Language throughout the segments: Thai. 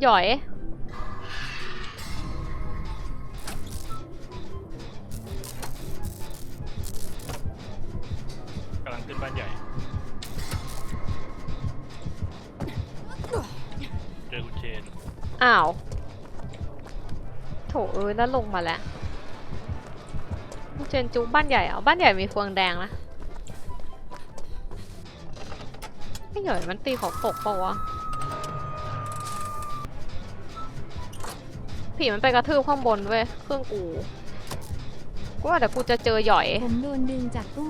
หยอย กำลังขึ้นบ้านใหญ่ เจอคุณเชนอ้าว โถเอ้ยแล้วลงมาแล้วเจนจุกบ้านใหญ่เหรอบ้านใหญ่มีเฟืองแดงนะไอ้หย่อยมันตีของตกเปล่าวะ ผีมันไปกระทืบข้างบนเว้ยเครื่องกูกูว่าเดี๋ยวกูจะเจอหย่อย ผมโดนดึงจากตู้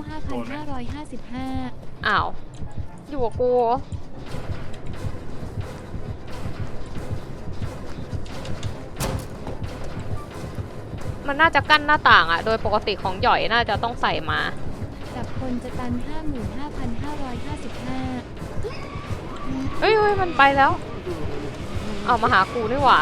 5,555 อ้าว อยู่กับกู มันน่าจะกั้นหน้าต่างอะโดยปกติของหย่อยน่าจะต้องใส่มา จับคนจะตัน 55,555เอ้ยเอ้ยมันไปแล้ว เอามาหากูนี่หว่า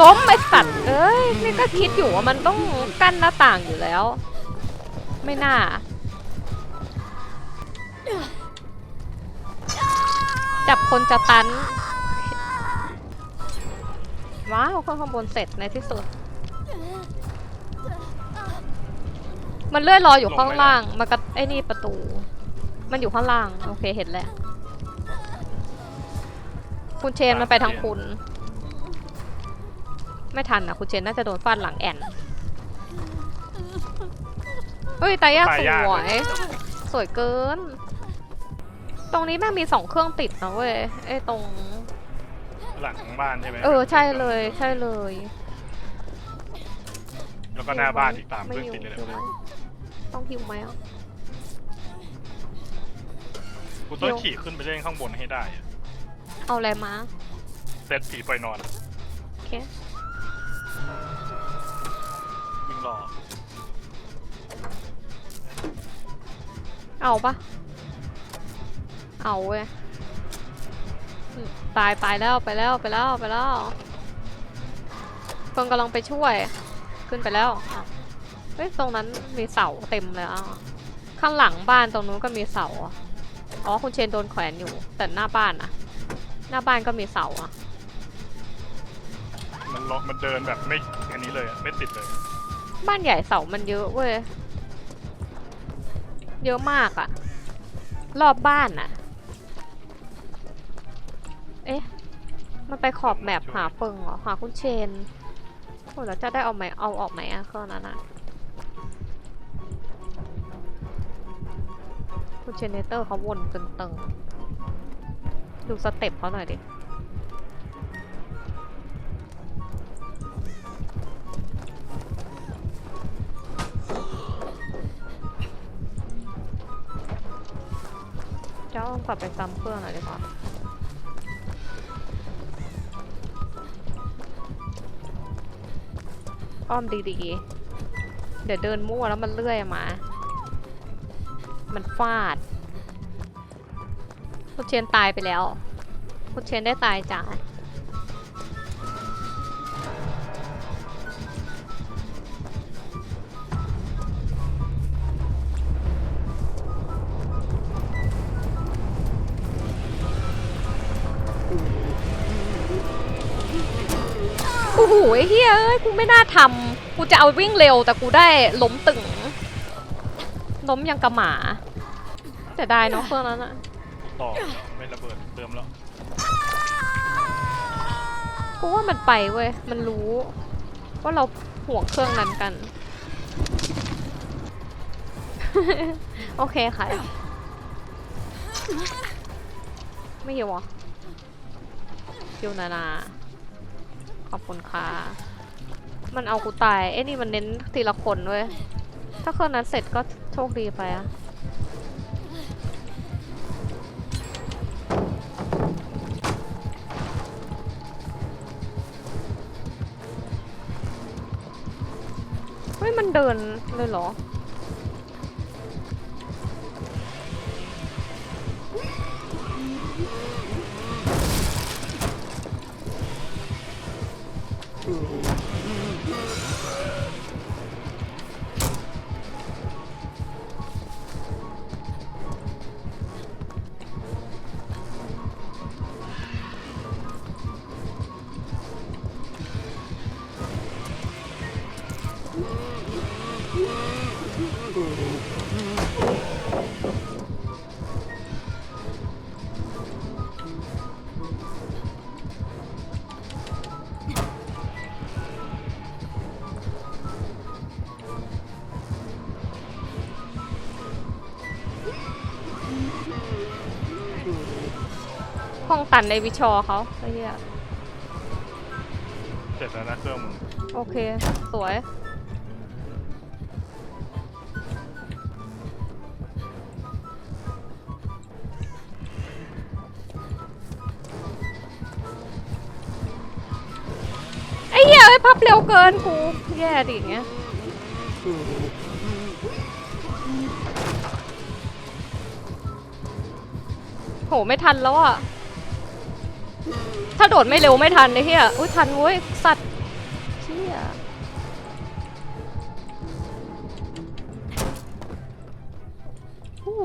ล้มไอสัตว์เอ้ยนี่ก็คิดอยู่ว่ามันต้องกั้นหน้าต่างอยู่แล้ว ไม่น่า จับคนจะตัน ว้าวขึ้นข้างบนเสร็จในที่สุด มันเลื่อยลออยู่ข้างล่างมันก็ไอ้นี่ประตู มันอยู่ข้างล่าง โอเคเห็นแล้ว คุณเชนมันไปทางคุณ ไม่ทันอะคุณเชนน่าจะโดนฟาดหลังแอนเฮ้ยตายยากสตายยาก วย สวยเกิน ตรงนี้แม่งมีสองเครื่องติดนะเว้ยไอ้ตรง หลังบ้านใช่ไหมเออใช่เลยใช่เลยแล้วก็หน้าบ้านอีกตามไม่เพื่อนอยู่ติดเลยหิวไหมต้องหิวไหมอะ กูต้องเดี๋ยวขี่ขึ้นไปเล่นข้างบนให้ได้อะเอาอะไรมา เซตผีปล่อยนอน โอเค วิ่งรอเอาปะเอาเว้ยอืมตายตายแล้วไปแล้วไปแล้วไปแล้วเฟิงกำลังไปช่วย ขึ้นไปแล้วอ้าวเฮ้ยตรงนั้นมีเสาเต็มเลยอะข้างหลังบ้านตรงนู้นก็มีเสาอะอ๋อคุณเชนโดนแขวนอยู่ แต่หน้าบ้านนะหน้าบ้านก็มีเสาอะมันล็อกมันเดินแบบไม่อันนี้เลยอะไม่ติดเลย บ้านใหญ่เสามันเยอะเว้ย เยอะมากอะรอบบ้านอะเอ๊ะ มันไปขอบแมปหาเฟิงเหรอ หาคุณเชนโอ้แล้วจะได้เอาไหมเอาออกไหมอะเครื่องนั้นอะคุณเชนเนเตอร์เขาวนจนตึงดูสเต็ปเขาหน่อยดิ เจ้ากลับไปซ้ำเครื่องหน่อยดีกว่าอ้อมดีๆ เดี๋ยวเดินมั่วแล้วมันเลื่อยมา มันฟาด คุณเชนตายไปแล้ว คุณเชนได้ตายจ้า โอ้โหไอ้เฮียเอ้ยกูไม่น่าทำกูจะเอาวิ่งเร็วแต่กูได้ล้มตึงล้มยังกระหมา แต่ได้เนาะเครื่องนั้นอะต่อไม่ระเบิดเติมแล้วกูว่ามันไปเว้ย มันรู้ว่าเราห่วงเครื่องนั้นกัน โอเคค่ะ ไม่หิวเหรอหิวนานา ขอบคุณค่ะ มันเอากูตาย เอ้นี่มันเน้นทีละคนเว้ย ถ้าเครื่องนั้นเสร็จก็โชคดีไปอะเฮ้ยมันเดินเลยเหรอ ห้องตันในวิชอเขาเฮียเสร็จแล้วนะเครื่องมึง โอเค สวย ยเอ้ยพับเร็วเกินกูแย่ดิอย่างเงี้ยโหไม่ทันแล้วอะ ถ้าโดดไม่เร็วไม่ทันไอ้เหี้ยอุ้ยทันเว้ยสัตว์เชี่ยอู้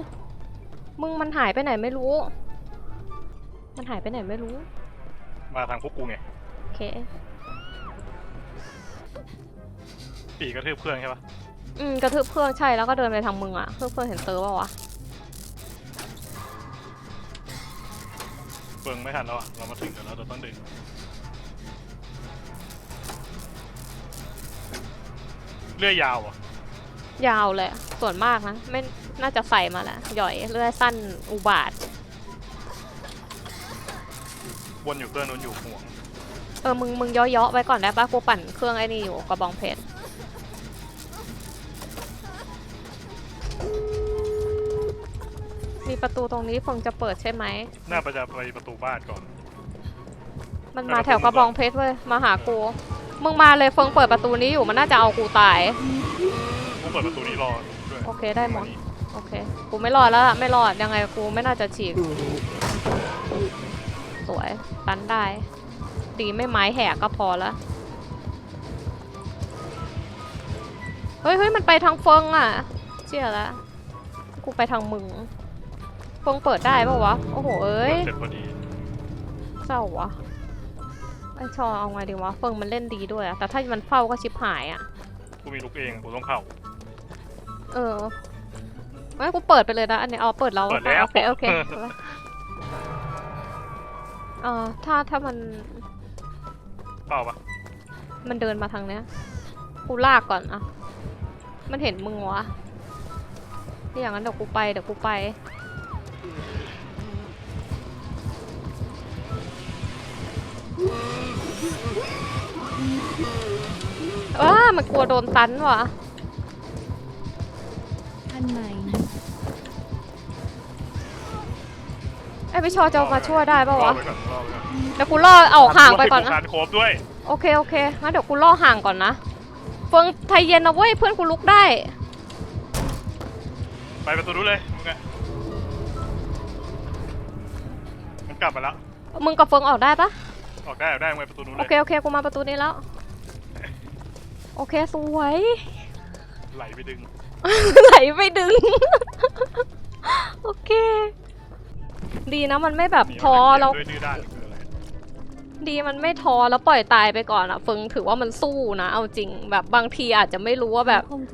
มึงมันหายไปไหนไม่รู้ มันหายไปไหนไม่รู้ มาทางพวกกูไง โอเค ปีกระทืบเครื่องใช่ปะอืมกระทืบเครื่องใช่แล้วก็เดินไปทางมึงอะเพื่อนเพื่อนเห็นเตอร์เปล่าวะเฟิงไม่ทันแล้วอะเรามาถึงกันแล้วเราต้องดึงเลื่อยยาวอะยาวเลยอะส่วนมากนะไม่น่าจะใส่มาแหละหย่อยเลื่อยสั้นอุบาทวนอยู่เครื่องนู้นอยู่ห่วงเออมึงมึงเยาะๆไว้ก่อนได้ปะกูปั่นเครื่องไอ้นี่อยู่กระบองเพชรมีประตูตรงนี้คงจะเปิดใช่ไหม น่าจะไปประตูบ้านก่อน มันไปมาประตูแถวกระบองเพชรเว้ยมาหากู มึงมาเลยเฟิงเปิดประตูนี้อยู่มันน่าจะเอากูตาย กูเปิดประตูนี้รอด้วยโอเคได้หมด โอเค กูไม่รอดแล้วล่ะไม่รอดยังไงกูไม่น่าจะฉีก สวยตันได้ ดีไม่ไม้แหกก็พอละเฮ้ยเฮ้ยมันไปทางเฟิงอะเชี่ยละกูไปทางมึงเฟิงเปิดได้ปะวะ โอ้โหเอ้ยเสร็จพอดีเศร้าวะไอชอเอาไงดีวะ เฟิงมันเล่นดีด้วยอะแต่ถ้ามันเฝ้าก็ชิบหายอะกูมีลูกเองกูต้องเข้า เออไม่กูเปิดไปเลยนะอันนี้อ๋อเปิดแล้วเปิดแล้วโอเคโอเคเออถ้าถ้ามัน เปล่าปะมันเดินมาทางเนี้ย กูลากก่อนอะมันเห็นมึงวะถ้าอย่างนั้นเดี๋ยวกูไปเดี๋ยวกูไป ว้ามันกลัวโดนตันว่ะพันใหม่ ไอ้พี่ชอจะมาช่วยได้ปะรอวะไปก่อนรอไปก่อนเดี๋ยวกูล่อเอาห่างไปก่อนรนะให้กูคานโคบด้วยโอเคโอเคงั้นเดี๋ยวกูล่อห่างก่อนนะ เฟิงไทยเย็นนะเว้ยเพื่อนกูลุกได้ ไปประตูนู้นเลยมึงอะมันกลับมาแล้วมึงกับเฟิงออกได้ปะออกได้ออกได้มึงไปประตูนู้นโอเลยเคโอเคกูมาประตูนี้แล้ว โอเคสวย ไหลไปดึง ไหลไปดึง โอเค ดีนะมันไม่แบบหนีท้อมาจากเกมแล้วด้วยดื้อด้านคืออะไรดีมันไม่ท้อแล้วปล่อยตายไปก่อนอะเฟิงถือว่ามันสู้นะ เอาจริงแบบบางทีอาจจะไม่รู้ว่าแบบคง